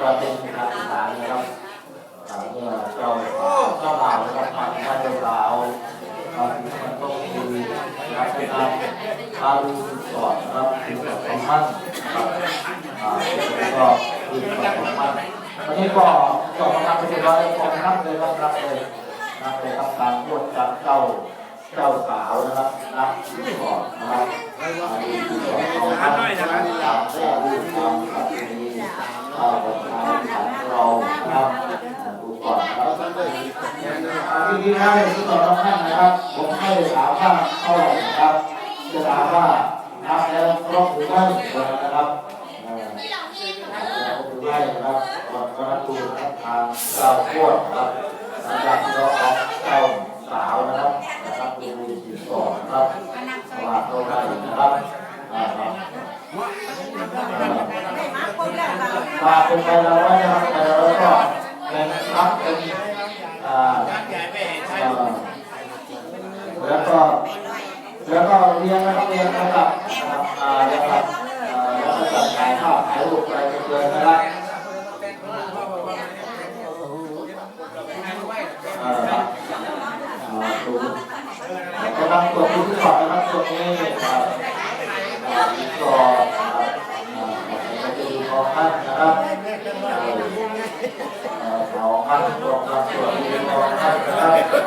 ก็เป็นการศึกษานะครับเมื่อเจ้าเจ้าบ่าวนะครับทางท่านเจ้าสาวอ่าที่มันต้องคือนะครับเป็นการพาดูสอนนะครับถึงกับของท่านอ่าแล้วก็คือของท่านวันนี้ก็จบการเป็นร้อยของท่านเลยครับรับเลยรับเลยครับการพูดจากเจ้าเจ้าสาวนะครับรับก่อนนะครับอ่าดูสอนของท่านนะครับ ได้ดูความครับมีอ่าบทบาทของเรานะครับดูก่อนครับทีนี้นะในที่ต่อท่านนะครับ ผมให้ถามว่าเท่าไหร่นะครับ จะถามว่านับแล้วครบหรือไม่นะครับเอ่อหรือไม่นะครับก่อนก็รับดูนทางเจ้าพวดครับสำหรับเราของเจ้าสาวนะครับนะครับดูสิบสองนครับว่าเท่าไหร่นะครับอ่าครับ มาเป็นไปแล้วนะครับไปแล้วก็เป็นครับเป็นอ่า แล้วก็แล้วก็เรียนนะครับเรียนนะครับอ่าแล้วก็อ่าแล้วก็จัดถ่ายภาพถ่ายรูปอะไรกันเลยนะครับอ่าครับอ่าดูกำลังตรวจที่สอบนะครับตรวจนี้อ่าอ่าที่สอบนะครับอ่าเราจะดูของท่านนะครับอ่าอ่าของ ท่านตรวจครับตรวจที่ของท่านนะครับ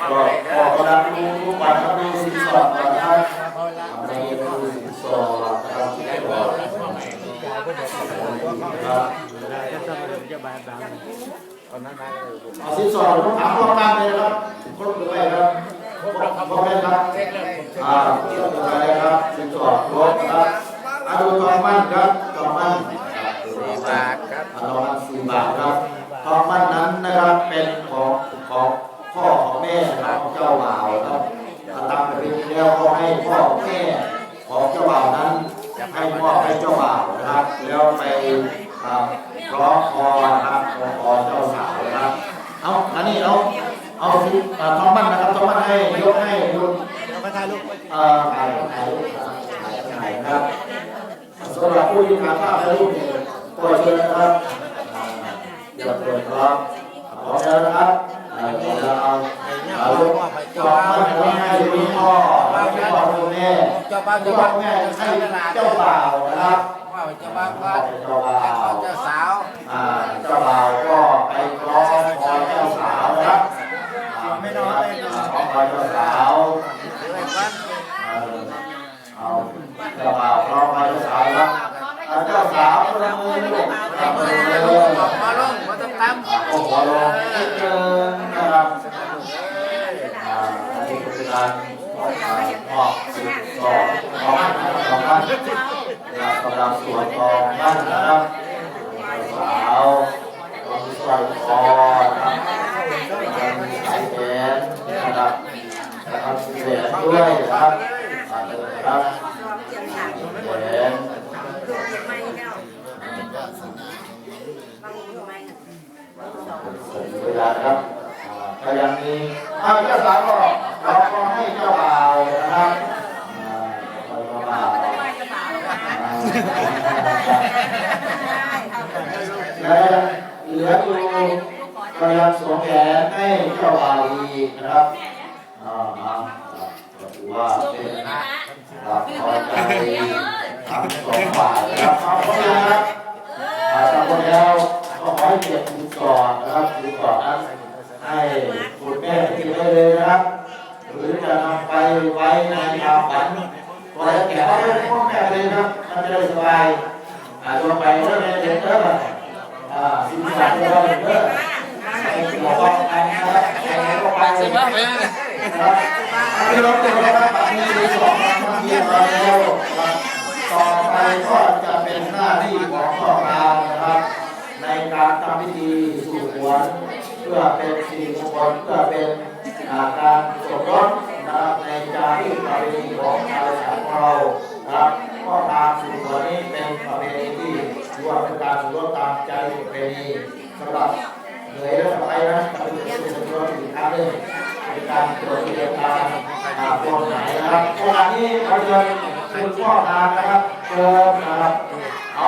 ก็พอกำลังดูรูปบัตรดูสินสอดนะครับในดูสินสอดนะครับที่บอกครับ เอาสินสอดผมถามพร้อมกันเลยครับครบหรือไม่ครับครบครบไหมครับอ่าครบอะไรครับสินสอดครบครับอาดูทองมั่นครับทองมั่นสี่บาทครับทองมั่นสี่บาทครับทองมั่นนั้นนะครับเป็นของของพ่อของแม่ของเจ้าบ่าวครับตามไปแล้วก็ให้พ่อแม่ของเจ้าบ่าวนั้นให้พ่อให้เจ้าบ่าวนะครับ แล้วไปครับ คล้องคอนะครับคล้องคอเจ้าสาวนะครับ เอาอันนี้เอาเอาสิอ่าทองมั่นนะครับทองมั่นให้ยกให้ยกก็ถ่ายรูปเอ่อถ่ายถ่ายรูปครับถ่ายถ่ายนะครับสำหรับผู้ที่ถ่ายภาพถ่ายรูปเนี่ยก็เชิญนะครับอ่าเดี๋ยวเปิดครับพร้อมแล้วนะครับอ่าเดี๋ยวเราเอาเอาลูกจอบมาให้ให้คุณพ่อและคุณพ่อคุณแม่เจ้าบ้านคุณเจ้าพ่อบ้านคุณแม่ให้เจ้าบ่าวนะครับว่า เจ้าบ้านพ่อก็เจ้าบ่าวเจ้าสาวอ่าเจ้าบ่าวก็ไปคล้องคอเจ้าสาวนะครับไม่น้อยคล้องคอเจ้าสาวเอาเจ้าบ่าวร้อมไปเจ้าสาวครับเจ้าสาวพนมมือลูกพนมมือเลยมาลงมาตำตำโอ้โหลงนิดนึงนะครับอ่าอันนี้ก็เป็นการมอบมอบสิบสองของของ ท่านนะครับกำลังสวดของท่านนะครับสาวต้องสร้อยคอนะครับต้องมีสายแขนนะครับนะครับแหวนด้วยนะครับอ่านะครับแหวนเวลานะครับก็ยังมีเอาเจ้าสาวก็เราก็ให้เจ้าบ่าวนะครับอ่าเจ้าบ่าว และเหลืออยู่ก็ยังสวมแขนให้เจ้าบ่าวอีกนะครับอ่าครับถือว่าเป็นความพอใจทั้งสองฝ่ายนะครับเอาคนเดียวนะครับอ่าทำคนเดียวก็ขอให้เก็บสินสอดนะครับสินสอดนั้นให้คุณแม่ที่ได้เลยนะครับ หรือจะนำไปไว้ในความฝัน ก็แล้วแต่ว่าไม่ต้อแม่เลยนะมันจะได้สบายอาจจะไปเรื่องเด็กเด้ออ่าสินสอดเด้อเด้อใส่หัวก็ไปนะครับใส่หัวก็ไปเลยนะครับที่เราเต็มแล้วมีสองมาเรียนมาแล้วต่อไปก็จะเป็นหน้าที่ของพ่อการนะครับ ในการทำพิธีสู่ขวัญเพื่อเป็นสิริมงคลเพื่อเป็นการสมรสนะครับในจารีตประเพณีของ เป็นการตรวจเยียนการปนหายนะครับขณะนี้เราเชิญคุณพ่อทานนะครับเชิญนะครับเอา